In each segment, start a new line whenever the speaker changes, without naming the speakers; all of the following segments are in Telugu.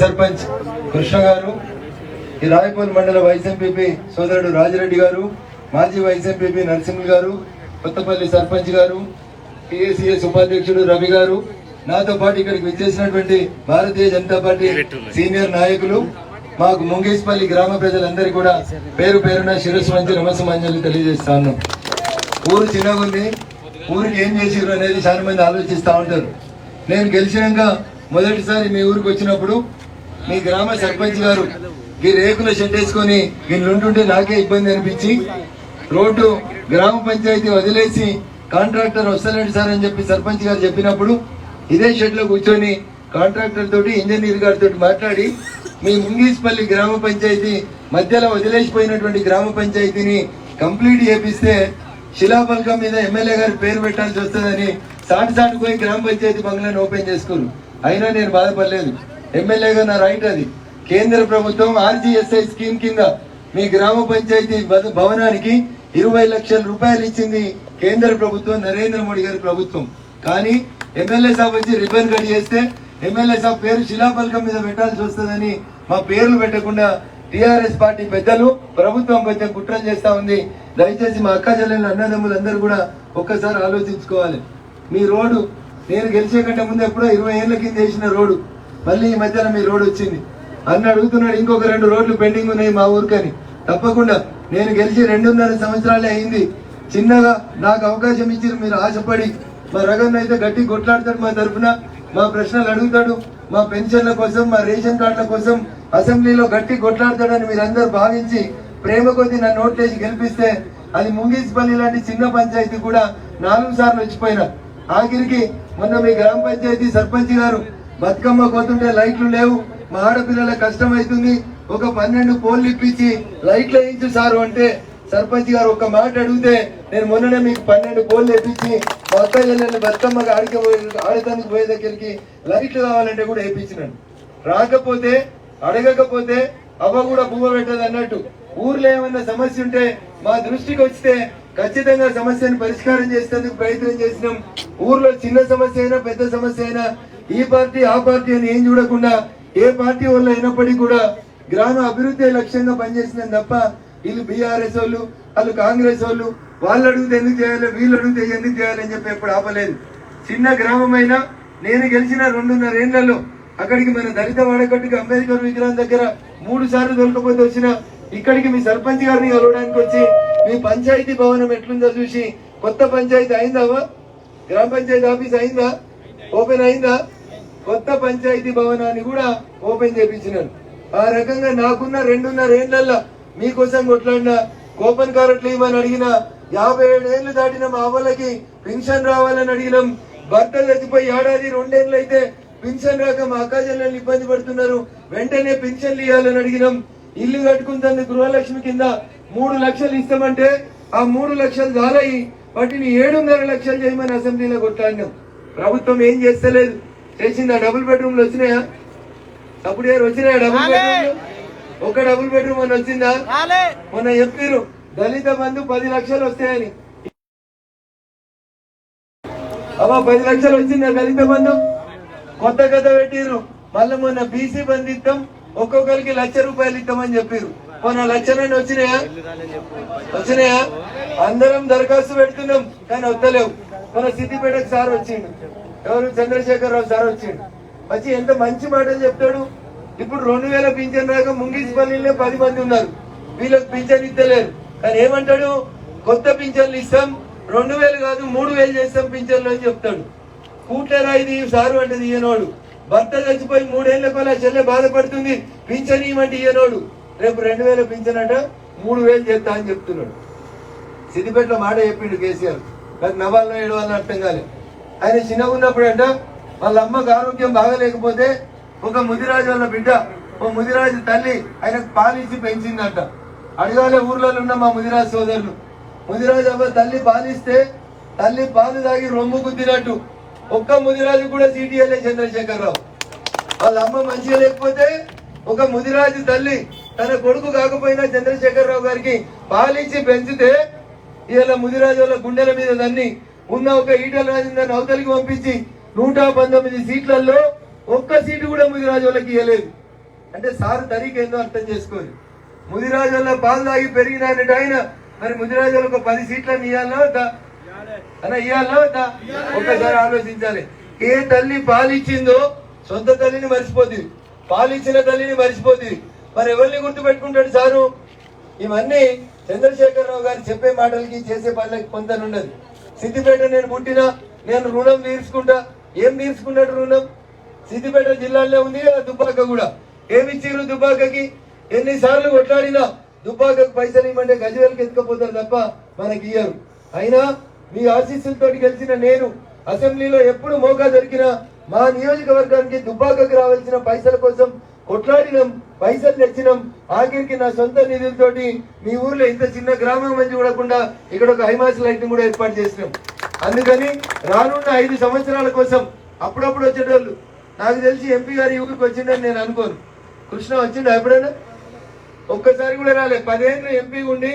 సర్పంచ్ కృష్ణ గారు ఈ రాయపూర్ మండల వైస్ఎంపీపీ సోదరుడు రాజిరెడ్డి గారు మాజీ వైస్ నరసింహ నరసింహులు గారు కొత్తపల్లి సర్పంచ్ గారు పిఎస్సిఎస్ ఉపాధ్యక్షుడు రవి గారు నాతో పాటు ఇక్కడికి విచ్చేసినటువంటి భారతీయ జనతా పార్టీ సీనియర్ నాయకులు మాకు ముంగేశ్పల్లి గ్రామ ప్రజలందరికీ కూడా పేరు పేరున శిరస్సు మంచి నమస్సమాంజలి తెలియజేస్తాను ఊరు చిన్నగుంది ఊరికి ఏం చేసిరు అనేది చాలా మంది ఆలోచిస్తూ ఉంటారు. నేను గెలిచినాక మొదటిసారి మీ ఊరికి వచ్చినప్పుడు మీ గ్రామ సర్పంచ్ గారు ఈ రేకుల షెడ్ వేసుకొని వీళ్ళుంటుంటే నాకే ఇబ్బంది అనిపించి రోడ్డు గ్రామ పంచాయతీ వదిలేసి కాంట్రాక్టర్ వస్తలేడు సార్ అని చెప్పి సర్పంచ్ గారు చెప్పినప్పుడు ఇదే షెడ్లో కూర్చొని కాంట్రాక్టర్ తోటి ఇంజనీర్ గారితో మాట్లాడి మీ ముంగీస్పల్లి గ్రామ పంచాయతీ మధ్యలో వదిలేసిపోయినటువంటి గ్రామ పంచాయతీని కంప్లీట్ చేపిస్తే శిలాఫలకం మీద ఎమ్మెల్యే గారి పేరు పెట్టాల్సి వస్తుందని సాటి సాటి పోయి గ్రామ పంచాయతీ బంగ్లాని ఓపెన్ చేసుకోరు అయినా నేను బాధపడలేదు. ఎమ్మెల్యేగా నా రైట్ అది. కేంద్ర ప్రభుత్వం ఆర్జీఎస్ఐ స్కీమ్ కింద మీ గ్రామ పంచాయతీ భవనానికి ఇరవై లక్షల రూపాయలు ఇచ్చింది కేంద్ర ప్రభుత్వం నరేంద్ర మోడీ గారి ప్రభుత్వం. కానీ ఎమ్మెల్యే సాబ్ వచ్చి రిబ్బన్ కట్ చేస్తే ఎమ్మెల్యే సాబ్ పేరు శిలాఫలకం మీద పెట్టాల్సి వస్తుందని మా పేర్లు పెట్టకుండా టిఆర్ఎస్ పార్టీ పెద్దలు ప్రభుత్వం కొంచెం కుట్రలు చేస్తా ఉంది. దయచేసి మా అక్క చెల్లెలు అన్నదమ్ములందరూ కూడా ఒక్కసారి ఆలోచించుకోవాలి. మీ రోడ్డు నేను గెలిచే కంటే ముందు ఎప్పుడో ఇరవై ఏళ్ళ కింద వేసిన రోడ్డు. మళ్ళీ ఈ మధ్యన మీ రోడ్డు వచ్చింది. అన్న అడుగుతున్నాడు ఇంకొక రెండు రోడ్లు పెండింగ్ ఉన్నాయి మా ఊరికని. తప్పకుండా నేను గెలిచి రెండున్నర సంవత్సరాలే అయింది. చిన్నగా నాకు అవకాశం ఇచ్చి మీరు ఆశపడి. మా రగన్ అయితే గట్టి కొట్లాడతాడు మా తరఫున మా ప్రశ్నలు అడుగుతాడు. మా పెన్షన్ల కోసం మా రేషన్ కార్డుల కోసం అసెంబ్లీలో గట్టి కొట్లాడతాడని మీరందరూ భావించి ప్రేమ కొద్ది నన్ను నోట్లేసి గెలిపిస్తే అది ముంగిసిపల్లి లాంటి చిన్న పంచాయతీ కూడా నాలుగు సార్లు వచ్చిపోయినా. ఆఖరికి మొన్న మీ గ్రామ పంచాయతీ సర్పంచ్ గారు బతుకమ్మ పోతుంటే లైట్లు లేవు. మా ఆడపిల్లల కష్టం అవుతుంది ఒక పన్నెండు పోల్లు ఇప్పించి లైట్లు వేయించు సారు అంటే సర్పంచ్ గారు ఒక మాట అడిగితే నేను మొన్ననే మీకు పన్నెండు పోల్లు వేయించి మా అక్క చెల్లెల్ని బతుకమ్మకి ఆడికి పోయే ఆడటానికి పోయే దగ్గరికి లైట్లు కావాలంటే కూడా వేయించినాను రాకపోతే అడగకపోతే అవ్వ కూడా పువ్వ పెట్టదు అన్నట్టు. ఊర్లో ఏమన్నా సమస్య ఉంటే మా దృష్టికి వస్తే ఖచ్చితంగా సమస్యను పరిష్కారం చేసేందుకు ప్రయత్నం చేసినాం. ఊర్లో చిన్న సమస్య అయినా పెద్ద సమస్య అయినా ఈ పార్టీ ఆ పార్టీ అని ఏం చూడకుండా ఏ పార్టీ వల్ల అయినప్పటికీ కూడా గ్రామ అభివృద్ధి లక్ష్యంగా పనిచేసినాం తప్ప వీళ్ళు బీఆర్ఎస్ వాళ్ళు వాళ్ళు కాంగ్రెస్ వాళ్ళు వాళ్ళు అడిగితే ఎందుకు చేయాలి వీళ్ళు అడిగితే ఎందుకు చేయాలి అని చెప్పి ఎప్పుడు ఆపలేదు. చిన్న గ్రామమైనా నేను గెలిచిన రెండున్నర ఏళ్ళలో అక్కడికి మన దళిత వాడకట్టుకి అంబేద్కర్ విగ్రహం దగ్గర మూడు సార్లు దొరకపోతే వచ్చిన ఇక్కడికి మీ సర్పంచ్ గారిని కలవడానికి వచ్చి మీ పంచాయతీ భవనం ఎట్లుందో చూసి కొత్త పంచాయతీ అయిందావా గ్రామ పంచాయతీ ఆఫీస్ అయిందా? ఓపెన్ అయిందా? కొత్త పంచాయతీ భవనాన్ని కూడా ఓపెన్ చేపించినాను ఆ రకంగా నాకున్న రెండున్నర ఏళ్ళలో మీకోసం కొట్లాడిన కోపన్ కారట్లు ఇవ్వని అడిగిన యాభై ఏడేళ్ళు ఏళ్ళు దాటిన మా అవ్వలకి పెన్షన్ రావాలని అడిగినాం. భర్తలు చచ్చిపోయి ఏడాది రెండేళ్ళు అయితే పెన్షన్ రాక మా అక్క ఇబ్బంది పడుతున్నారు. వెంటనే పెన్షన్లు ఇవ్వాలని అడిగినాం. ఇల్లు కట్టుకుంటుంది గృహలక్ష్మి కింద మూడు లక్షలు ఇస్తామంటే ఆ మూడు లక్షలు చాలయి వాటిని ఏడున్నర లక్షలు చేయమని అసెంబ్లీలో కొట్లాడినాం. ప్రభుత్వం ఏం చేస్తలేదు? చేసిందా డబుల్ బెడ్రూమ్లు వచ్చినాయా? అప్పుడు ఏరు వచ్చినాయా డబుల్ బెడ్రూమ్లు? ఒక డబుల్ బెడ్రూమ్ అని వచ్చిందా? మొన్న చెప్పారు దళిత బంధు పది లక్షలు వస్తాయని. అవ్వ పది లక్షలు వచ్చిందా దళిత బంధు? కొత్త కథ పెట్టిర్రు. మళ్ళీ మొన్న బీసీ బంధు ఇస్తాం ఒక్కొక్కరికి లక్ష రూపాయలు ఇస్తామని చెప్పారు మొన్న లక్ష నుండి వచ్చినాయా? వచ్చినాయా? అందరం దరఖాస్తు పెడుతున్నాం కానీ వద్దలేవు మన సిద్దిపేటకు సార్ వచ్చిండు. ఎవరు? చంద్రశేఖరరావు సార్ వచ్చిండు. వచ్చి ఎంత మంచి మాటలు చెప్తాడు? ఇప్పుడు రెండు వేల పింఛన్ రాక ముంగిసిపల్లిలో పది మంది ఉన్నారు. వీళ్ళకి పింఛన్ ఇస్తలేరు. కానీ ఏమంటాడు? కొత్త పింఛన్లు ఇస్తాం రెండు వేలు కాదు మూడు వేలు చేస్తాం పింఛన్లు అని చెప్తాడు. కూట్లేరా ఇది? సారు అంటే ఈయనోడు. భర్త చచ్చిపోయి మూడేళ్ళ అలా చెల్లె బాధపడుతుంది పింఛన్ ఇవ్వమంటే ఈయనోడు. రేపు రెండు వేల పింఛన్ అంట మూడు వేలు చేస్తా అని చెప్తున్నాడు. సిద్దిపేటలో మాట చెప్పిండు కేసీఆర్. నాకు నవాల్లో ఏడవాలని అర్థం కాలేదు. ఆయన చిన్నగా ఉన్నప్పుడు అంట వాళ్ళ అమ్మకు ఆరోగ్యం బాగలేకపోతే ఒక ముదిరాజు వాళ్ళ బిడ్డ ఓ ముదిరాజు తల్లి ఆయనకు పాలిచ్చి పెంచిందంట. అడగాలే ఊర్లలో ఉన్న మా ముదిరాజు సోదరులు. ముదిరాజు అవ్వ తల్లి పాలిస్తే తల్లి పాలు తాగి రొమ్ము గుద్దినట్టు. ఒక్క ముదిరాజు కూడా సిటీఎల్ చంద్రశేఖర్ రావు వాళ్ళ అమ్మ మంచిగా లేకపోతే ఒక ముదిరాజు తల్లి తన కొడుకు కాకపోయినా చంద్రశేఖరరావు గారికి పాలిచ్చి పెంచితే ఇలా ముదిరాజు వాళ్ళ గుండెల మీద దాన్ని ఉన్న ఒక ఈటల రాజేందర్ అవతలికి పంపించి నూట పంతొమ్మిది సీట్లలో ఒక్క సీటు కూడా ముదిరాజు వాళ్ళకి ఇవ్వలేదు అంటే సార్ తరీక ఏందో అర్థం చేసుకోరు ముదిరాజుల్లో పాలు తాగి పెరిగిన ఆయన మరి ముదిరాజులు ఒక పది సీట్లను ఇవ్వాలా వద్దా? అన్న ఇవ్వాలా వద్దా? ఒక్కసారి ఆలోచించాలి. ఏ తల్లి పాలిచ్చిందో సొంత తల్లిని మర్చిపోతుంది. పాలిచ్చిన తల్లిని మర్చిపోతుంది. మరి ఎవరిని గుర్తు పెట్టుకుంటాడు సారు? ఇవన్నీ చంద్రశేఖరరావు గారు చెప్పే మాటలకి చేసే పనులకి పొందనుండదు సిద్దిపేట నేను పుట్టినా నేను రుణం తీర్చుకుంటా. ఏం తీర్చుకున్నాడు రుణం? సిద్దిపేట జిల్లాలో ఉంది దుబ్బాక కూడా. ఏమి ఇచ్చిర్రు దుబ్బాకకి? ఎన్నిసార్లు కొట్లాడినా దుబ్బాకకు పైసలు ఇవ్వమంటే గజవేలకి ఎత్తుకపోతారు తప్ప మనకి ఇయ్యరు. అయినా మీ ఆశీస్సులతో గెలిచిన నేను అసెంబ్లీలో ఎప్పుడు మోకా దొరికినా మా నియోజకవర్గానికి దుబ్బాకకు రావాల్సిన పైసల కోసం కొట్లాడినాం పైసలు తెచ్చినాం. ఆఖరికి నా సొంత నిధులతోటి మీ ఊర్లో ఇంత చిన్న గ్రామం మంచి చూడకుండా ఇక్కడ ఒక హైమాస్ లైటింగ్ కూడా ఏర్పాటు చేసినాం. అందుకని రానున్న ఐదు సంవత్సరాల కోసం అప్పుడప్పుడు వచ్చేటోళ్ళు. నాకు తెలిసి ఎంపీ గారి ఈ ఊరికి వచ్చిండని నేను అనుకోను. కృష్ణ వచ్చిండు ఎప్పుడైనా? ఒక్కసారి కూడా రాలే. పదేళ్ళు ఎంపీ ఉండి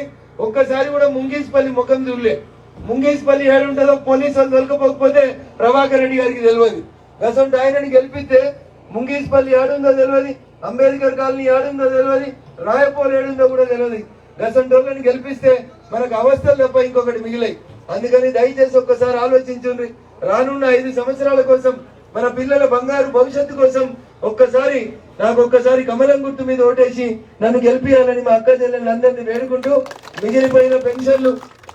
ఒక్కసారి కూడా ముంగేసిపల్లి ముఖం చూడలే. ముంగేసిపల్లి ఏడు ఉంటుందో పోలీసు వాళ్ళు దొరకపోకపోతే ప్రభాకర్ రెడ్డి గారికి తెలియదు. గసంటి ఆయనని గెలిపిస్తే ముంగేసిపల్లి ఏడుందో తెలియదు అంబేద్కర్ కాలనీ ఏడుందో తెలియదు రాయపూర్ ఏడుందో కూడా తెలియదు గసంటోళ్ళని గెలిపిస్తే మనకు అవస్థలు తప్ప ఇంకొకటి మిగిలాయి. అందుకని దయచేసి ఒక్కసారి ఆలోచించుండ్రి. రానున్న ఐదు సంవత్సరాల కోసం మన పిల్లల బంగారు భవిష్యత్తు కోసం ఒక్కసారి నాకు ఒక్కసారి కమలం గుర్తు మీద ఓటేసి నన్ను గెలిపియాలని మా అక్క చెల్లెళ్ళందరినీ వేడుకుంటూ మిగిలిపోయిన పెన్షన్లు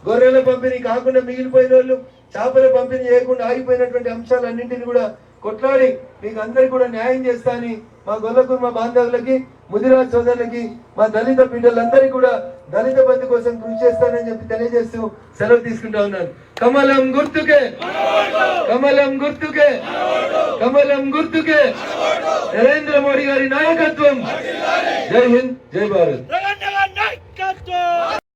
గొర్రెల పంపిణీ కాకుండా మిగిలిపోయిన వాళ్ళు చేపల పంపిణీ చేయకుండా ఆగిపోయినటువంటి అంశాలన్నింటినీ కూడా కొట్లాడి మీకు అందరికి కూడా న్యాయం చేస్తా అని మా గొల్లకుర్మ బాంధవులకి ముదిరాజ్ సోదరులకి మా దళిత బిడ్డలందరికీ కూడా దళిత బంధు కోసం కృషి చేస్తానని చెప్పి తెలియజేస్తూ సెలవు తీసుకుంటా ఉన్నాను. కమలం గుర్తుకే. కమలం గుర్తుకే. కమలం గుర్తుకే. నరేంద్ర మోడీ గారి నాయకత్వం. జై హింద్ జై భారత్.